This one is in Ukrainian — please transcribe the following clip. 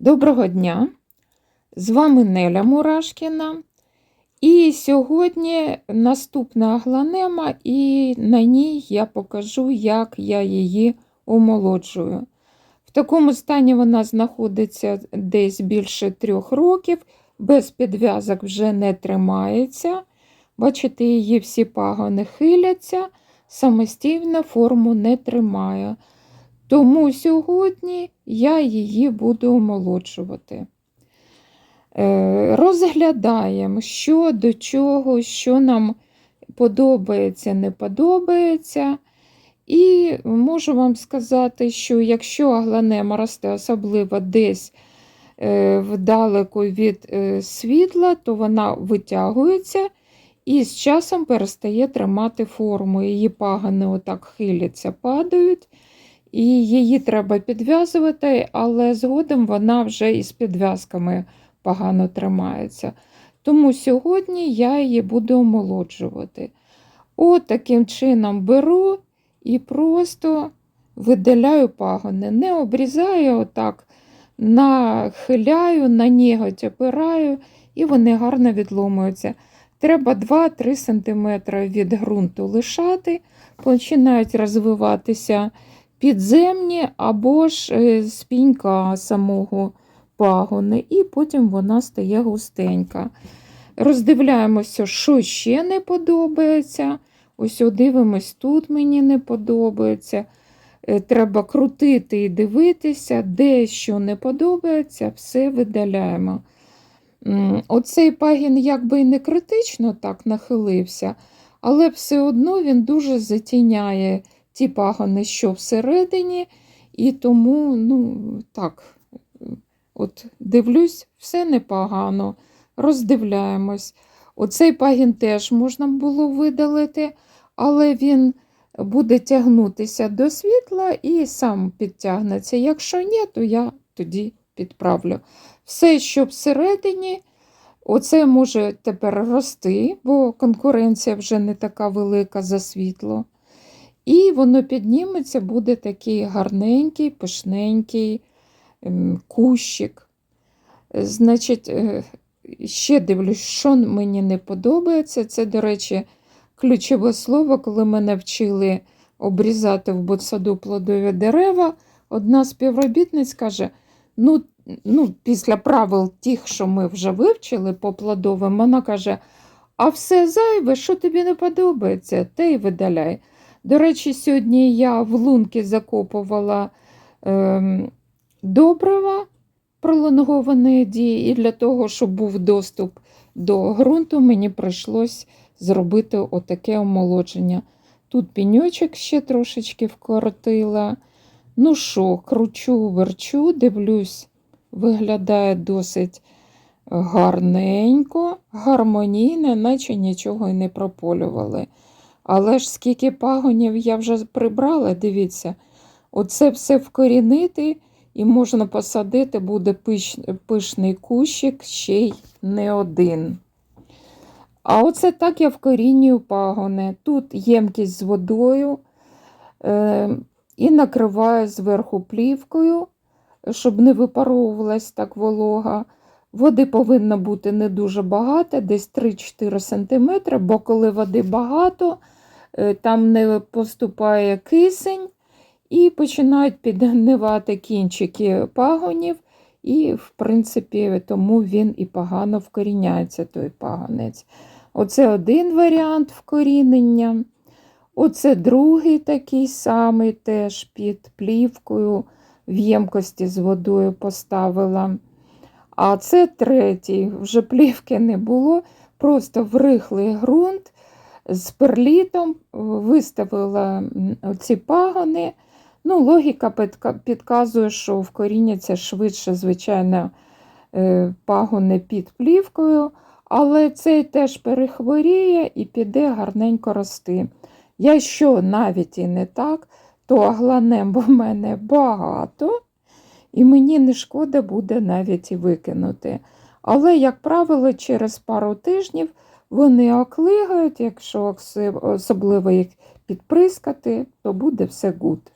Доброго дня! З вами Неля Мурашкіна. І сьогодні наступна агланема, і на ній я покажу, як я її омолоджую. В такому стані вона знаходиться десь більше трьох років, без підв'язок вже не тримається. Бачите, її всі пагони хиляться, самостійно форму не тримає. Тому сьогодні я її буду омолоджувати. Е, Розглядаємо, що до чого, що нам подобається, не подобається. І можу вам сказати, що якщо агланема росте особливо десь е, вдалеку від е, світла, то вона витягується і з часом перестає тримати форму. Її пагани отак хиляться, падають. І її треба підв'язувати, але згодом вона вже із підв'язками погано тримається. Тому сьогодні я її буду омолоджувати. От таким чином беру і просто видаляю пагони. Не обрізаю, отак, нахиляю, на ніготь опираю, і вони гарно відломуються. Треба 2-3 см від ґрунту лишати, починають розвиватися підземні або ж е, спінька самого пагони, і потім вона стає густенька. Роздивляємося, що ще не подобається. Ось дивимось, тут мені не подобається. Е, треба крутити і дивитися, де що не подобається, все видаляємо. Оцей пагін якби і не критично так нахилився, але все одно він дуже затіняє ті пагони, що всередині, і тому, ну, так, от дивлюсь, все непогано, роздивляємось. Оцей пагін теж можна було видалити, але він буде тягнутися до світла і сам підтягнеться. Якщо ні, то я тоді підправлю. Все, що всередині, оце може тепер рости, бо конкуренція вже не така велика за світло. І воно підніметься, буде такий гарненький, пишненький ем, кущик. Значить, е, ще дивлюсь, що мені не подобається. Це, до речі, ключове слово, коли мене вчили обрізати в ботсаду плодові дерева. Одна співробітниць каже: ну, ну, після правил тих, що ми вже вивчили по плодовим, вона каже: а все зайве, що тобі не подобається, те й видаляй. До речі, сьогодні я в лунки закопувала е, добрива пролонгованої дії, і для того, щоб був доступ до ґрунту, мені прийшлось зробити отаке омолодження. Тут піньочок ще трошечки вкоротила. Ну що, кручу, верчу, дивлюсь, виглядає досить гарненько, гармонійне, наче нічого і не прополювали. Але ж скільки пагонів я вже прибрала, дивіться, оце все вкорінити і можна посадити, буде пиш, пишний кущик, ще й не один. А оце так я вкорінюю пагони. Тут ємкість з водою е, і накриваю зверху плівкою, щоб не випаровувалась так волога. Води повинно бути не дуже багато, десь 3-4 см, бо коли води багато, там не поступає кисень, і починають підгнивати кінчики пагонів, і, в принципі, тому він і погано вкоріняється, той пагонець. Оце один варіант вкорінення. Оце другий такий самий теж під плівкою в ємкості з водою поставила. А це третій, вже плівки не було, просто в рихлий ґрунт з перлітом, виставила ці пагони. Ну, Логіка підказує, що вкоріняться швидше, звичайно, е, пагони під плівкою, але цей теж перехворіє і піде гарненько рости. Якщо навіть і не так, то агланем в мене багато, і мені не шкода буде навіть і викинути. Але, як правило, через пару тижнів. Вони оклигають, якщо особливо їх підприскати, то буде все гуд.